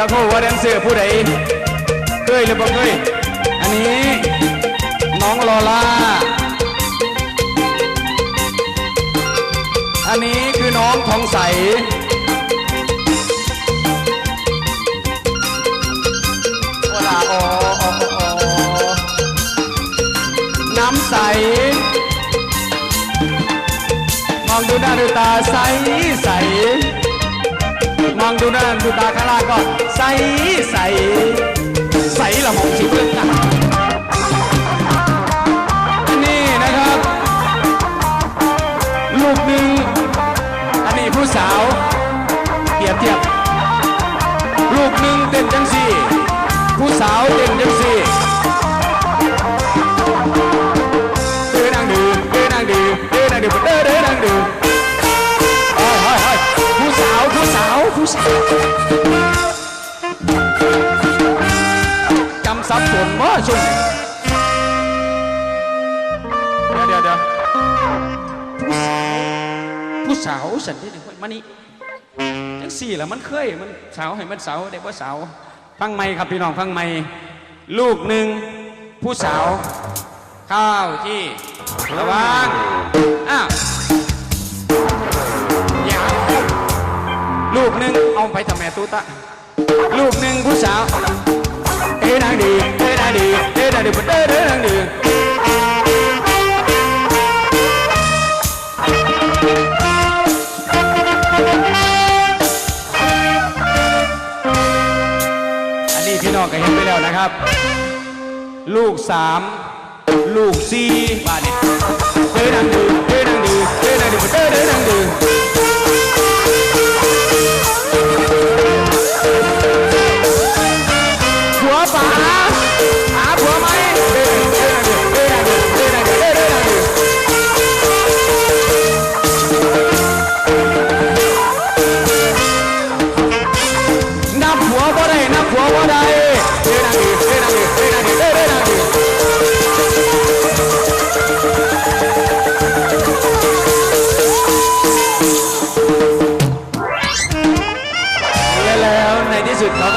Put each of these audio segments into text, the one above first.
อยากรู้ว่าแดนเซอร์ผู้ใดเคยหรือบ่เคยอันนี้ น้องลอล่า อันนี้คือน้องทองใส โอลาโอโอโออน้ำใส มองดูหน้าดูตาใสใส มองดูหน้าดูตาข้างล่างก็ใสใสใสละมองชิบเลยนะนี่นะครับ ลูกหนึ่งอันนี้ผู้สาวเทียบเทียบ ลูกหนึ่งเต้นจังสี่ ผู้สาวเต้นจังสี่ สับสนว่าชุ่มเดี๋ยวเดี๋ยวเดี๋ยวผู้สาวผู้สาวสันที่หนึ่งมานี่จังสี่แหละมันเคยมันสาวให้มันสาวได้ว่าสาวฟังไม่ครับพี่น้องฟังไม่ลูกหนึ่งผู้สาว ข้าวที่ระวังอ้าวอย่าลูกหนึ่งเอาไปทำแม่ตุ๊ตะลูกหนึ่งผู้สาว เอ้ยนางดีเอ้ยนางดีเอ้ยนางดีเอ้ยเอ้ยนางดีอันนี้พี่น้องก็เห็นไปแล้วนะครับ ลูกสามลูกสี่บาทเนี่ยเอ้ยนางดีเอ้ยนางดี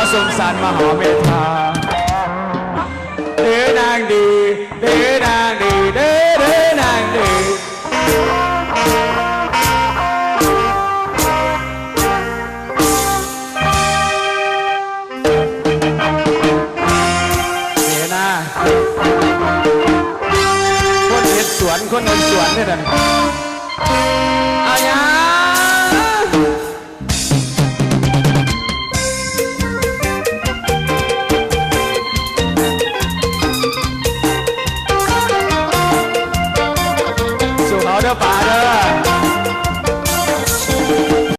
สุดเขาก็ทรงสารมหาเมตตาเด้นางดีเด้นางดีเด้เด้นางดีเสียหน้าคนเห็ดสวนคนเห็ดสวนเนี่ยนะ สู่เข